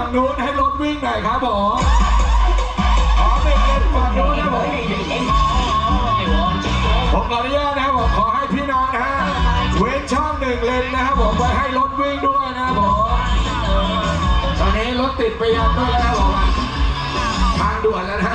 ฝั่งนู้นให้รถวิ่งหน่อยครับผมขอเป็นเลนฝั่งนู้นนะผมผมขออนุญาตนะครับผมขอให้พี่น้องนฮะเว้นช่องหนึ่งเลนนะครับผมไปให้รถวิ่งด้วยนะครับผมตอนนี้รถติดไปยันด้วยนะครับผมทางด่วนแล้วนะ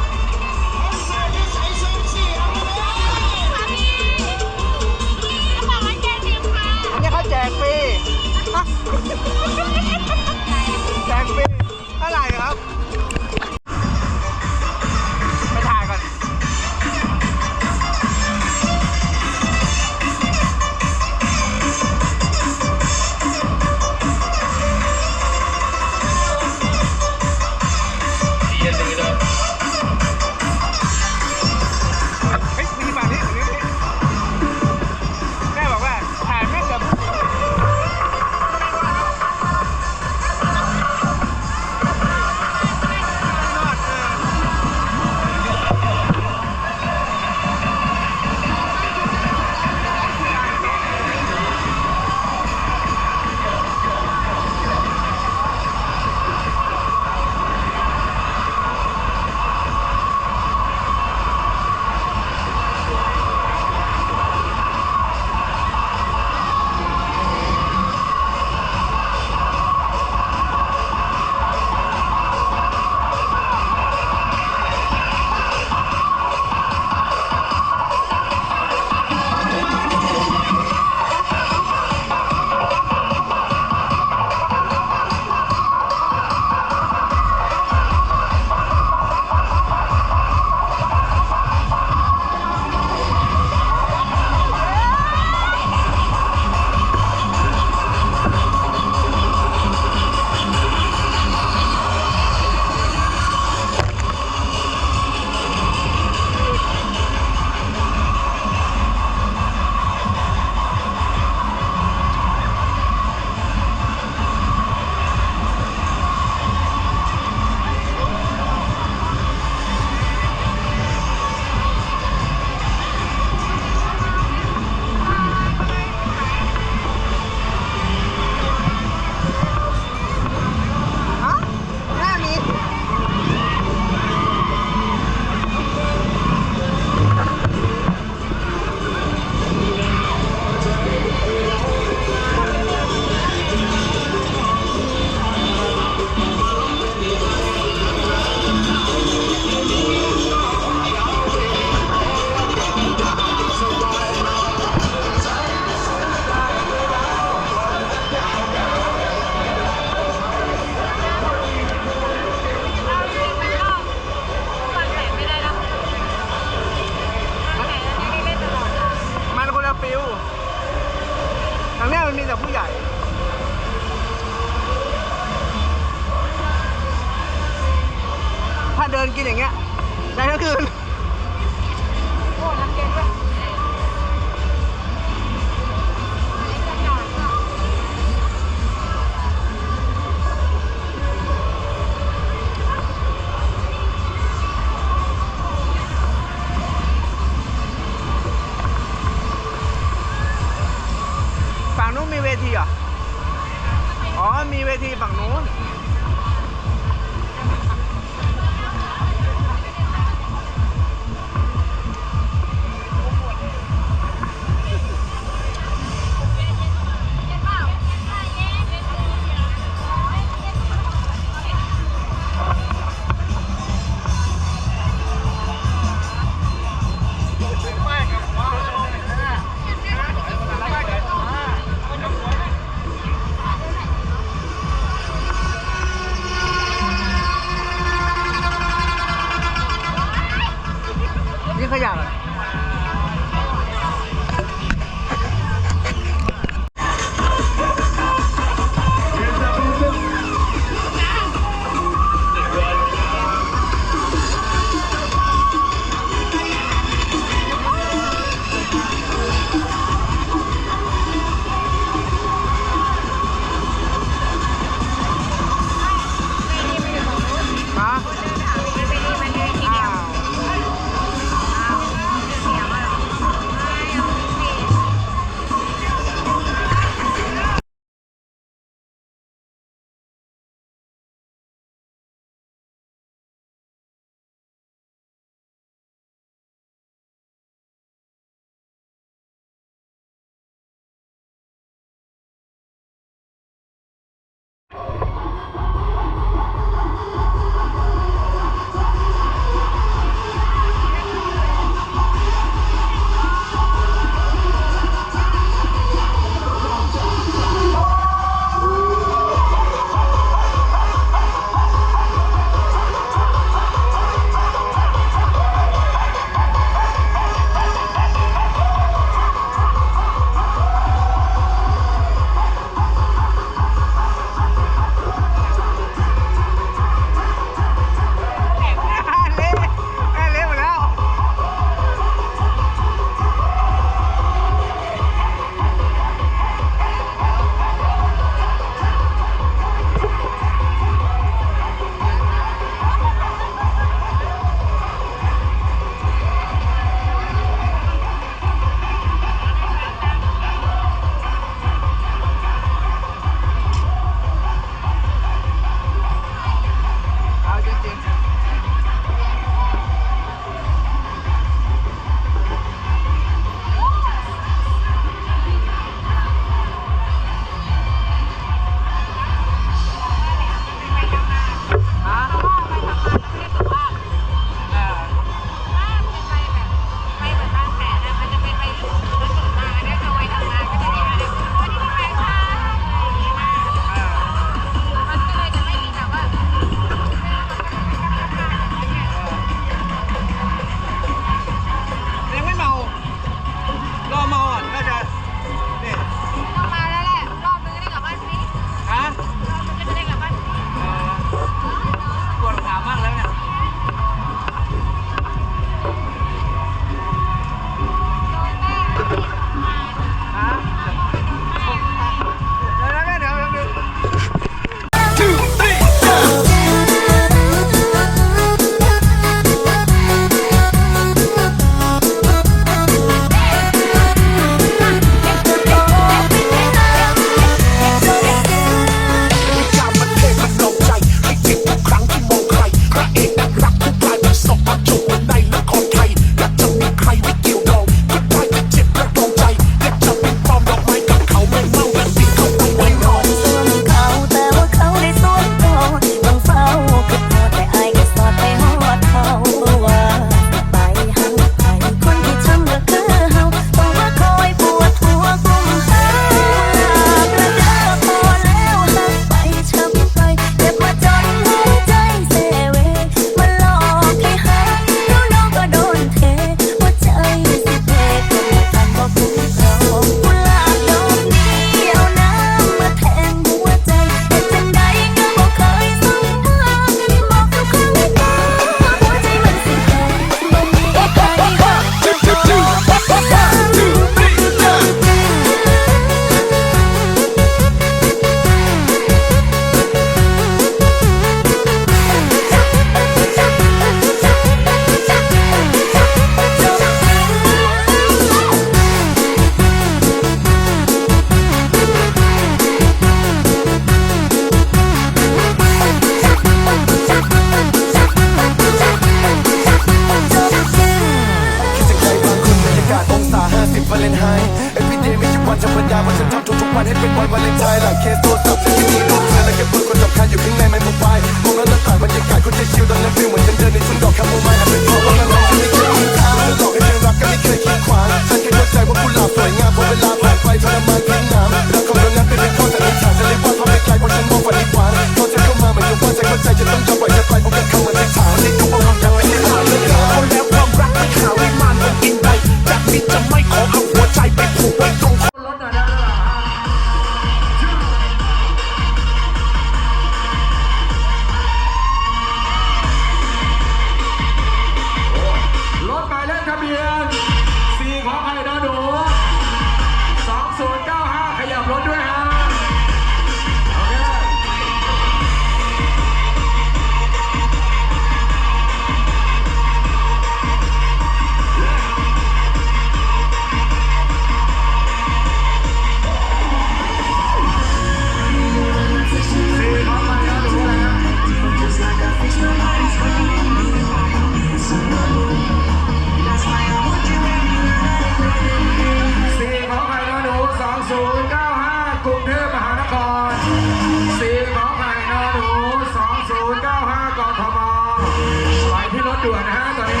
ด่วนนะฮะตอนนี้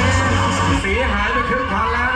สีหายไปครึ่งคันแล้ว